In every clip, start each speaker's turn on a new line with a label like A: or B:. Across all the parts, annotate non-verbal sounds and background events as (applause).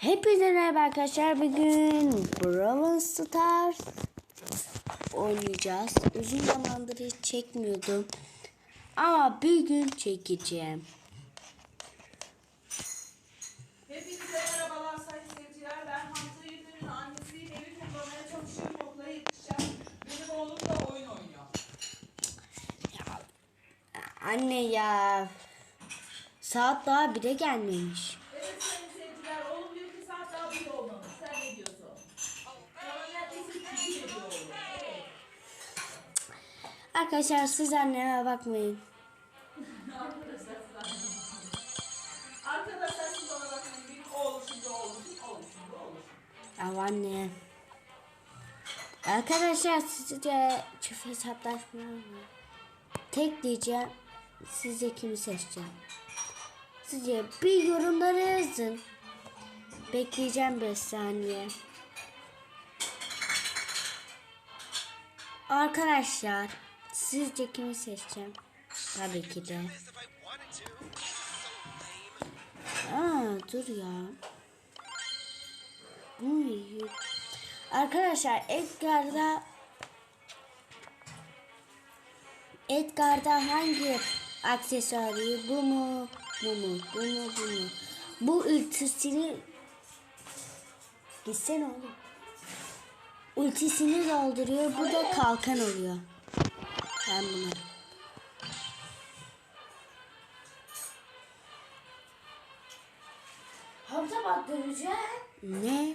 A: Hepinize merhaba arkadaşlar. Bugün Brawl Stars oynayacağız. Uzun zamandır hiç çekmiyordum. Ama bir gün çekeceğim.
B: Hepinize merhabalar sayın seyirciler. Ben Hamza Yüzün'ün annesiyim. Evi toplamaya çalışıyorum. Okula yetişeceğim. Benim oğlum da oyun oynuyor.
A: Anne ya. Saat daha 1'e gelmemiş.
B: Evet sayın seyirciler. Oğlum diyor ki saat daha bir olmalı. Sen ne diyorsun? Sana neredeyse iki geliyor oğlum. Evet.
A: Arkadaşlar siz anneme bakmayın.
B: Arkadaşlar siz bana bakmayın. Benim oğlum şimdi. Oğlum şimdi oğlum.
A: Ya anne. Arkadaşlar sizce çift hesaplaşma mı? Tek diyeceğim. Sizce kimi seçeceğim? Sizce bir yorumlara yazın. Bekleyeceğim 5 saniye. Arkadaşlar sizce kimi seçeceğim? Tabii ki de. Aa dur ya. Bu mu iyi? Arkadaşlar Edgar'da Edgar'da hangi aksesuarı bu mu? Bu mu? Bu mu? Bu mu? Bu ultisini Gitsene oğlum. Ultisini dolduruyor. Bu da kalkan oluyor. Ben bunu.
B: Hamza döveceğim.
A: Ne?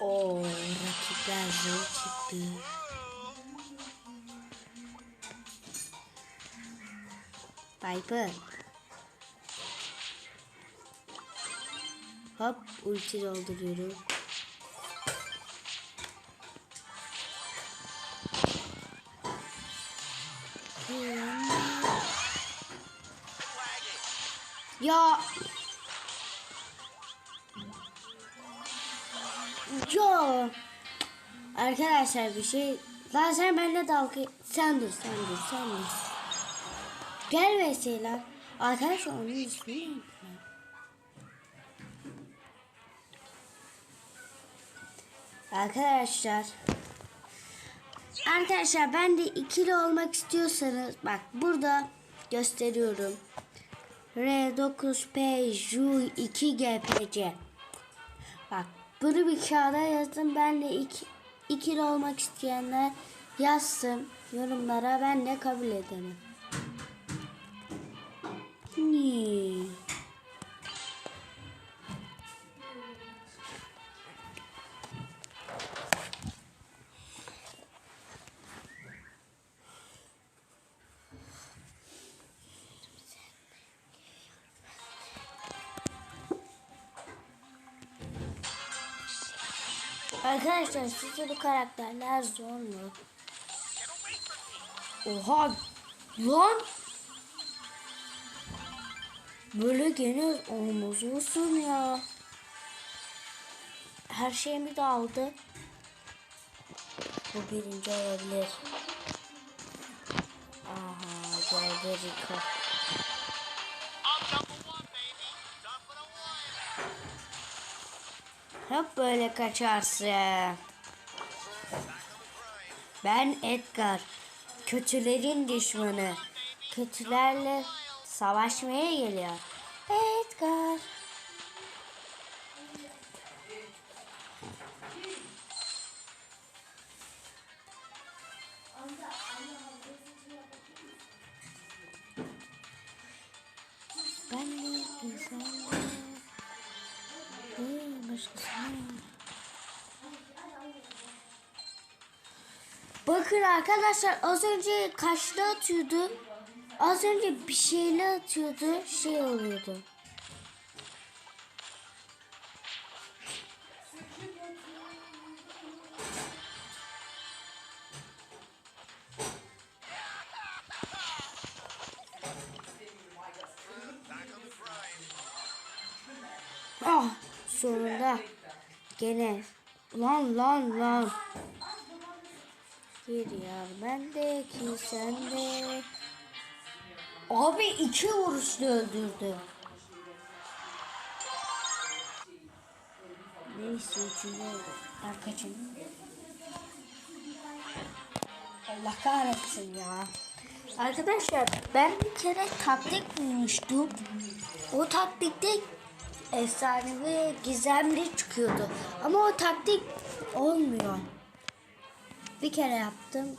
A: Oo, rakipler zor çıktı. Piper. Hop ulti dolduruyorum. Ya. Ya. Arkadaşlar bir şey. Lan sen benimle dalga. Sen dur sen dur sen dur. Gel mesela. Arkadaşlar onun ismi neydi Arkadaşlar. Arkadaşlar ben de ikili olmak istiyorsanız bak burada gösteriyorum. R9PJ2GPC. Bak bunu bir kağıda yazdım. Ben de iki, ikili olmak isteyenler yazsın yorumlara ben de kabul ederim. Niye? Arkadaşlar sizce bu karakterler zor mu? Oha lan böyle gene olmaz olsun ya. Her şeyimi de aldı. Bu birinci olabilir. Aha geldi Rico. Hep böyle kaçarsın. Ben Edgar. Kötülerin düşmanı. Kötülerle savaşmaya geliyor. Arkadaşlar az önce kaçta atıyordu? Az önce bir şeyle atıyordu. Şey oluyordu. Ah sonunda gene lan lan lan Bir yar bende iki sende. Abi iki vuruşla öldürdü. Neyse üçüncü. Arkadaşım. Allah kahretsin ya. Arkadaşlar ben bir kere taktik bulmuştum. O taktikte efsanevi gizemli çıkıyordu. Ama o taktik olmuyor. Bir kere yaptım.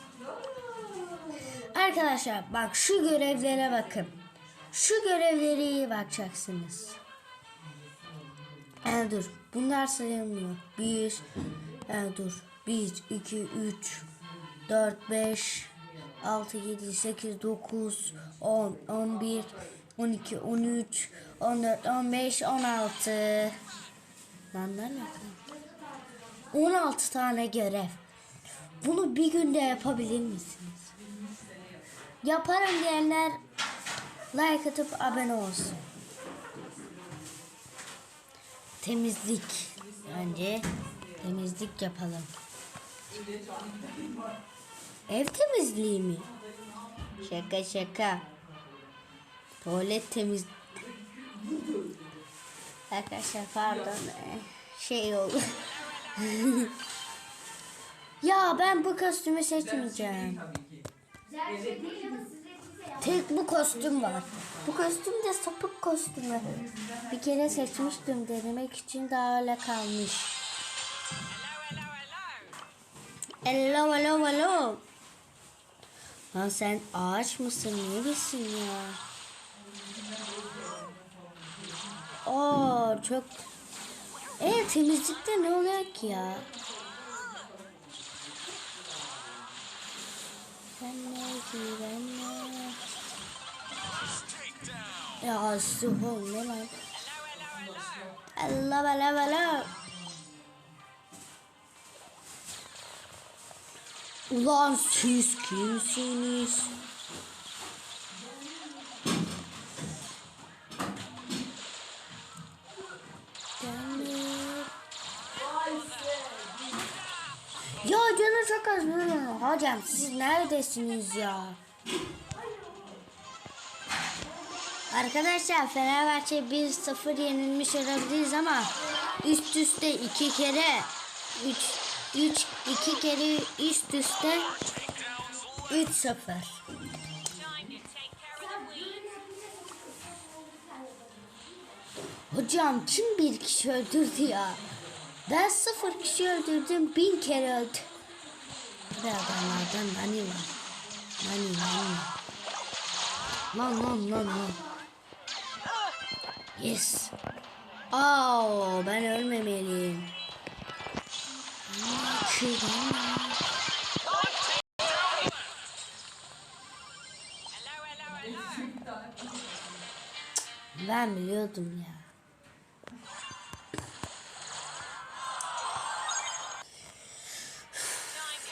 A: Arkadaşlar bak şu görevlere bakın. Şu görevlere iyi bakacaksınız. Ee, dur. Bunlar sayılmıyor. 1 ee, dur. 1 2 3 4 5 6 7 8 9 10 11 12 13 14 15 16 Lan nerede? 16 tane görev. Bunu bir günde yapabilir misiniz? Yaparım diyenler like atıp abone olsun. Temizlik. Önce temizlik yapalım. Ev temizliği mi? Şaka şaka. Tuvalet temiz. Arkadaşlar pardon. Şey oldu. (laughs) ya ben bu kostümü seçmeyeceğim. Tek bu kostüm var. Bu kostüm de sapık kostümü. Bir kere seçmiştim denemek için daha öyle kalmış. Hello hello hello. Lan sen ağaç mısın? Neresin ya? Oo çok... E temizlikte ne oluyor ki ya? Ne? Ya sıvı ne lan? Allah Allah Allah. Ulan siz kimsiniz? Hocam siz neredesiniz ya? Arkadaşlar Fenerbahçe 1-0 yenilmiş olabiliriz ama üst üste iki kere 3 3 2 kere üst üste 3-0. Hocam kim bir kişi öldürdü ya? Ben sıfır kişi öldürdüm bin kere öldü. Bir adamlardan nani var. Nani nani. Lan lan lan lan. Yes. Aa, ben ölmemeliyim. Ben biliyordum ya.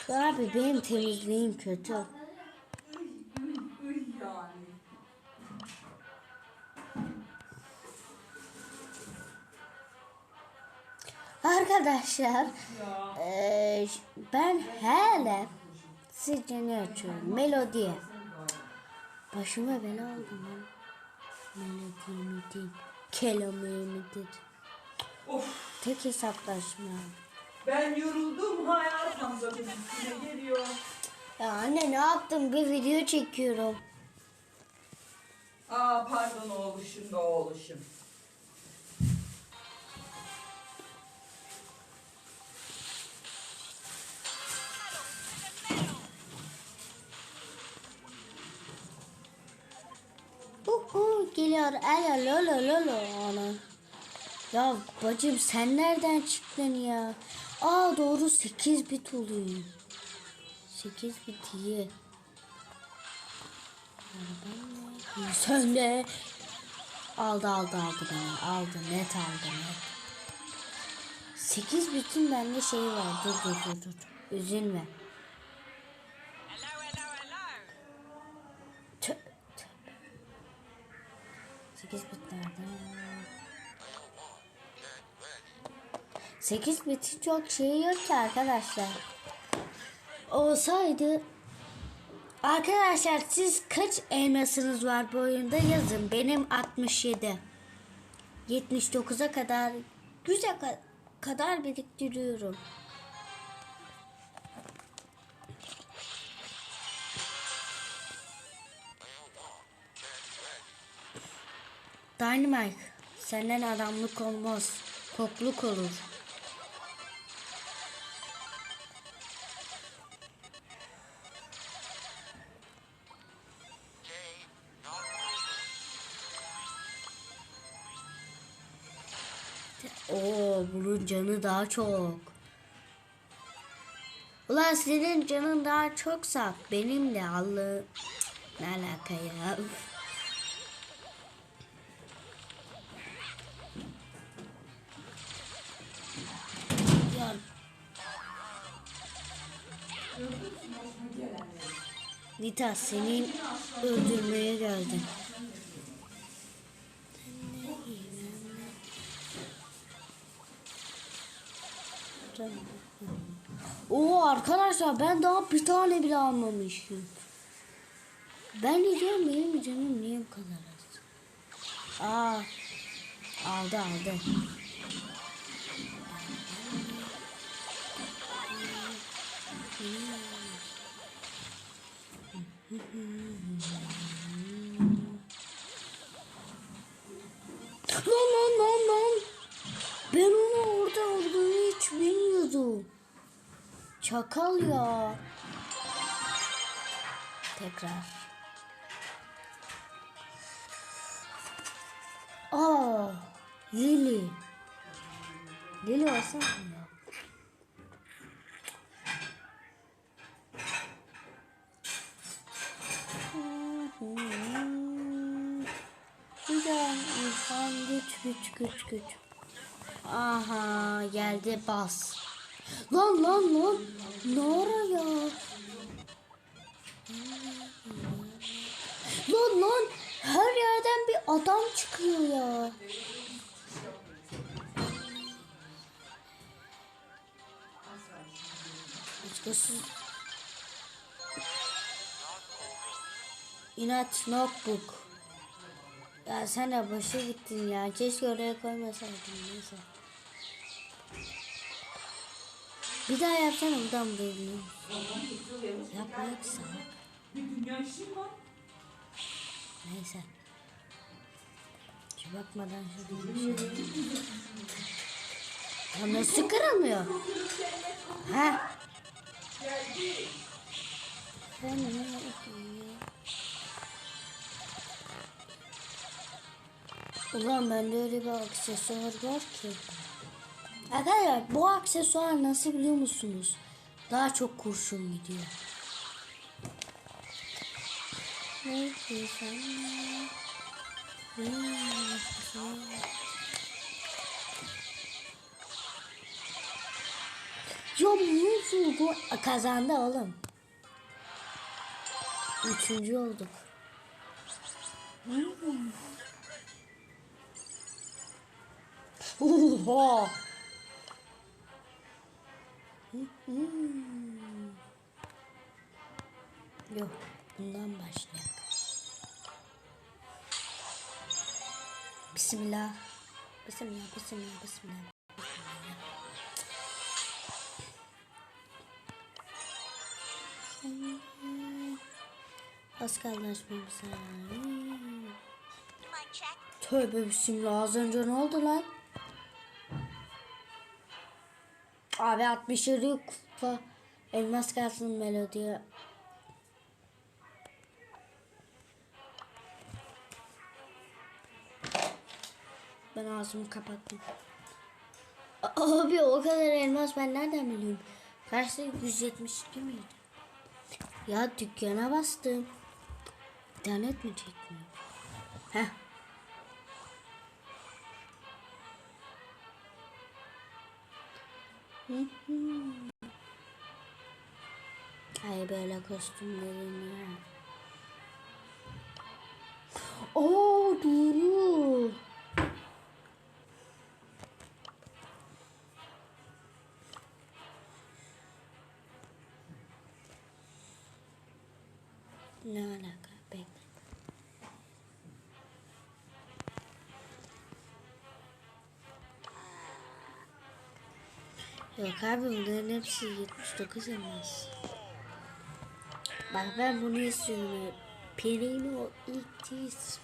A: Abi benim temizliğim kötü. Arkadaşlar eee, ben hele sizce ne açıyorum? Melodiye. Başıma bela aldım ya. Melodiye midir? Kelime midir?
B: Of
A: Tek hesaplaşma.
B: Ben yoruldum hayat Hamza üstüne geliyor.
A: Ya anne ne yaptım? Bir video çekiyorum.
B: Aa pardon oğluşum da oğluşum.
A: Uh, uh, geliyor. Alo lolo lolo. Ana. Ya bacım sen nereden çıktın ya? Aa doğru 8 bit oluyor. 8 bit iyi. Sen de. Aldı aldı aldı beni. Aldı net aldı net. 8 bitin bende şeyi var. Dur dur dur dur. Üzülme. Tö, tö. 8 bit nerede? 8 bitin çok şeyi yok ki arkadaşlar. olsaydı Arkadaşlar siz kaç elmasınız var bu oyunda yazın. Benim 67. 79'a kadar güzel kadar biriktiriyorum. Dynamite senden adamlık olmaz. Kokluk olur. Oo bunun canı daha çok. Ulan senin canın daha çoksa benim de Allah'ım. Ne alaka ya? Ya. Nita senin öldürmeye geldim. Arkadaşlar ben daha bir tane bile almamışım. Ben diyorum benim canım niye bu kadar az? Aa aldı aldı. Lan lan lan lan. Ben onu orada olduğunu hiç bilmiyordum. Çakal ya. Tekrar. Aa, Lili. Lili olsa mı? Güzel insan güç güç güç güç. Aha geldi bas. Lan lan lan. Ne ya? Lan lan. Her yerden bir adam çıkıyor ya. Başkası. İnat notebook. Ya sen de başa gittin ya. Keşke oraya koymasaydın. Neyse. Bir daha yapsana. Yapma hep sana.
B: Bir dünya işim var.
A: Neyse. Şu bakmadan şurada bir şey. Nasıl kırılmıyor? Ha? Ben ne Ulan bende öyle bir aksesuar var ki. Arkadaşlar bu aksesuar nasıl biliyor musunuz? Daha çok kurşun gidiyor. Neyse sen. Ya nasıl bu kazandı oğlum. Üçüncü olduk. Oha. Yok, bundan başlayalım. Bismillah. Bismillah, bismillah, bismillah. Az kaldı açmamıza. Tövbe bismillah. Az önce ne oldu lan? Abi 67 kupa elmas kalsın melodiye. Ben ağzımı kapattım. Abi o kadar elmas ben nereden biliyorum? Kaçtı 172 miydi? Ya dükkana bastım. İnternet mi çekmiyor? Heh. Ay böyle kostümlerin ya. Oo doğru. Yok abi bunların hepsi 79 elmas. Bak ben bunu istiyorum. hep. Pirino o ilk tiz.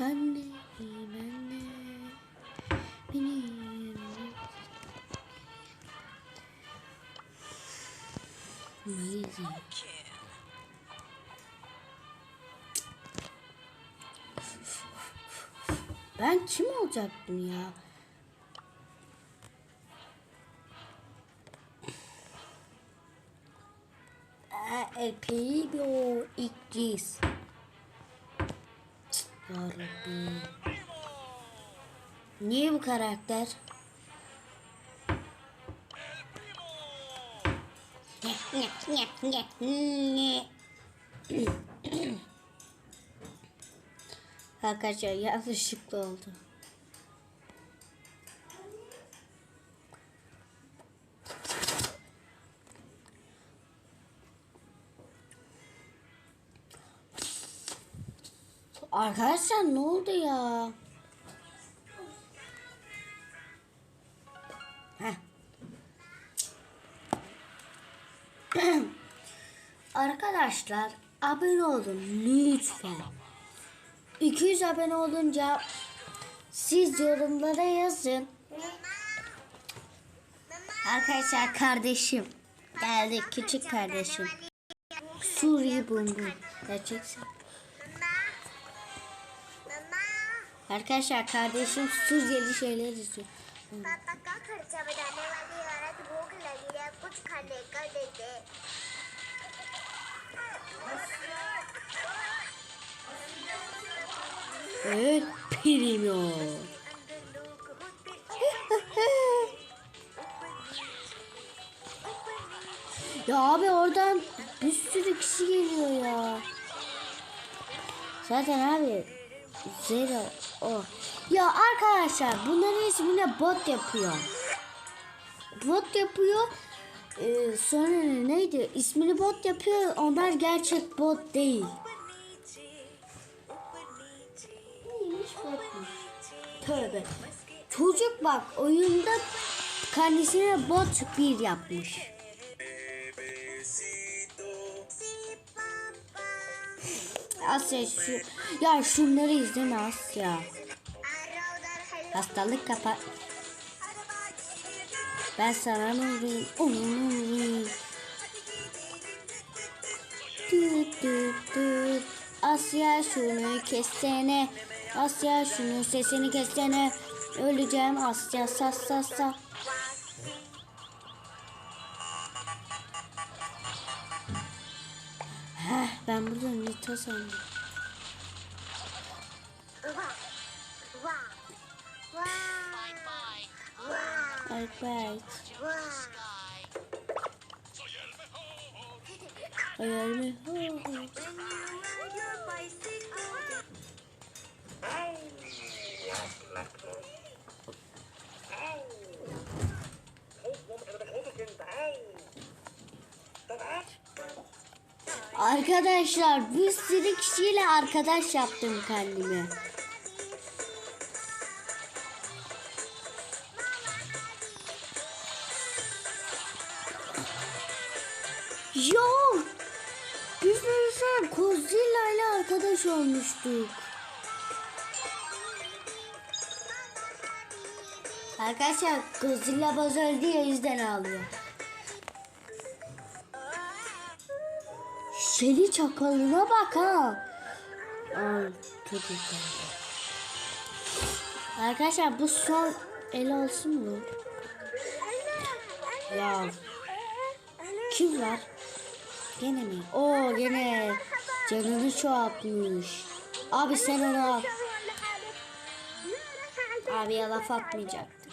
A: Anne, anne. Benim. Amazing. Ben kim olacaktım ya? Ee, Epey bir o ilk ciz. Yarabbi. Niye bu karakter? Arkadaşlar yanlışlıkla oldu. Arkadaşlar ne oldu ya? (clears throat) Arkadaşlar abone olun lütfen. 200 abone olunca siz yorumlara yazın. Arkadaşlar kardeşim geldi küçük kardeşim. Suriye bumbum. Gerçekten. Arkadaşlar kardeşim Suriyeli şeyler izliyor.
C: पापा का खर्चा बढ़ाने वाली औरत भूख लगी है कुछ खाने का दे दे
A: El Primo.
C: अंदर लोग होते
A: Ya abi oradan bir sürü kişi geliyor ya. Zaten abi Zero ya arkadaşlar bunların ismine bot yapıyor. Bot yapıyor. Ee, sonra neydi? İsmini bot yapıyor. Onlar gerçek bot değil. Neymiş botmuş? Tövbe. Çocuk bak oyunda kendisine bot bir yapmış. Asya şu ya şunları izleme Asya. Hastalık kapat. Ben sana ne vurayım? Onun düt düt. Asya şunu kessene. Asya şunu sesini kessene. Öleceğim Asya sas sas sas. Burada Nita sandım. Evet. Hayal mi? Hı hı. Arkadaşlar bir sürü kişiyle arkadaş yaptım kendime. Ya biz mesela Godzilla ile arkadaş olmuştuk. Arkadaşlar Godzilla boz öldü ya yüzden ağlıyor. Şeli çakalına bak ha. Ay, çok güzel. Arkadaşlar bu son el olsun mu? Ya kim var? Gene mi? Oo gene canını çoğaltmış. Abi sen onu al. Abi laf atmayacaktı.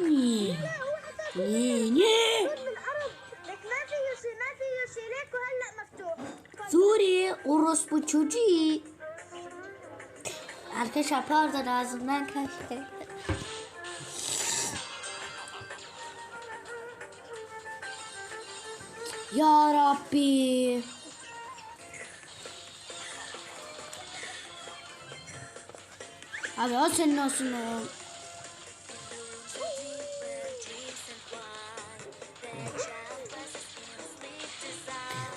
A: Niye? Niye? Niye?
C: لك ما في يوصي ما في يوصي لك وهلا مفتوح
A: Suriye orospu çocuğu. Arkadaşlar pardon ağzımdan kaçtı. Ya Rabbi. Abi o senin olsun o.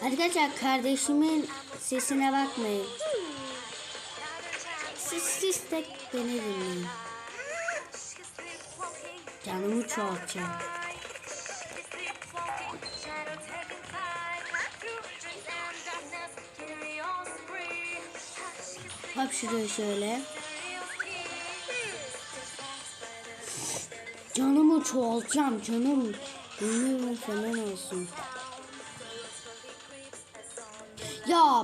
A: Arkadaşlar kardeşimin sesine bakmayın. Siz siz tek beni dinleyin. Canımı çoğaltacağım. Hop şuraya şöyle. Canımı çoğaltacağım canım. Ömrüm falan olsun. Ya.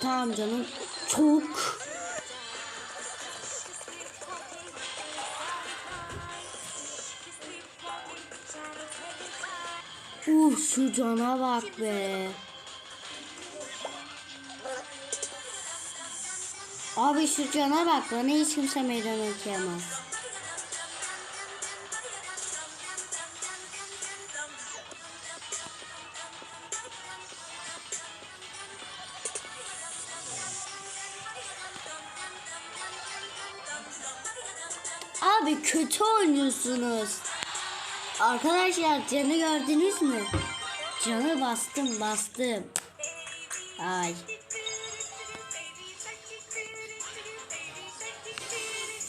A: Tamam canım. Çok. Uf şu cana bak be. Abi şu cana bak bana hiç kimse meydan okuyamaz. Oynuyorsunuz. Arkadaşlar canı gördünüz mü? Canı bastım bastım. Ay.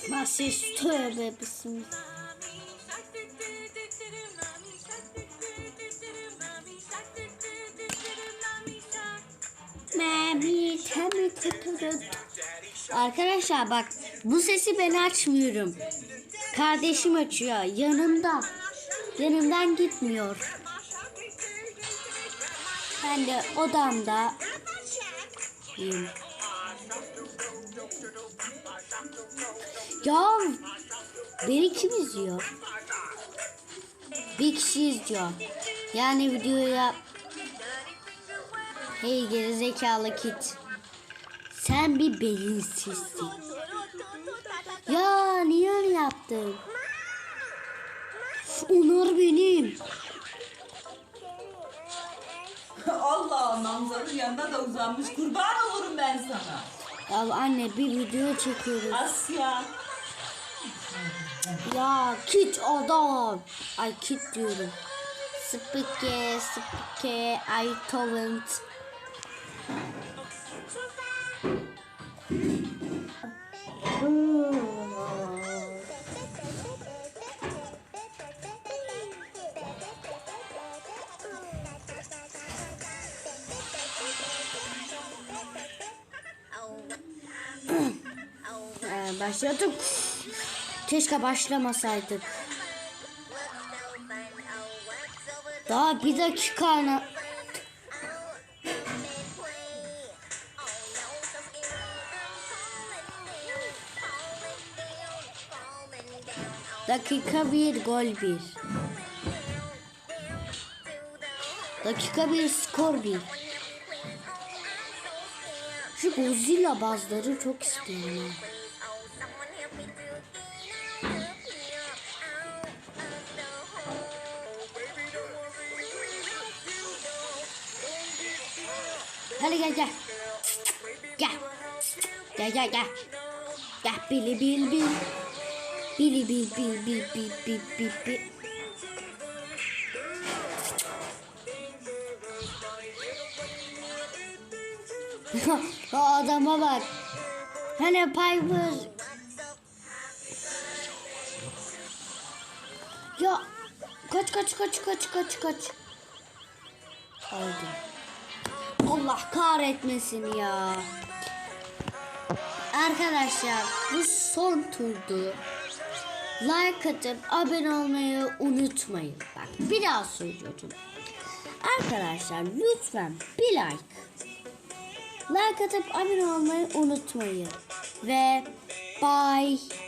A: Masis tövbe bismillah. Arkadaşlar bak bu sesi ben açmıyorum. Kardeşim açıyor yanımda. Yanımdan gitmiyor. Ben de odamda. Ya beni kim izliyor? Bir kişi izliyor. Yani videoya Hey gerizekalı kit. Sen bir beyinsizsin. Ya yaptın? Onlar benim. (laughs)
B: Allah manzaranın yanında da uzanmış. Kurban olurum ben sana.
A: Ya anne bir video çekiyoruz.
B: Asya.
A: Ya kit adam. Ay kit diyorum. Spike, spike, I torrent. Başladık. Keşke başlamasaydık. Daha bir dakika ana- Dakika bir gol bir. Dakika bir skor bir. Şu Godzilla bazıları çok istiyorum. Hadi gel gel. Gel. Gel gel gel. Gel bili bil bil. Bili bil bil bil bil bil bil bil. (laughs) o adama bak. Hani Piper. Ya kaç kaç kaç kaç kaç kaç. Aldım. Allah kahretmesin ya. Arkadaşlar bu son turdu. Like atıp abone olmayı unutmayın. Bak bir daha söylüyorum. Arkadaşlar lütfen bir like. Like atıp abone olmayı unutmayın. Ve bye.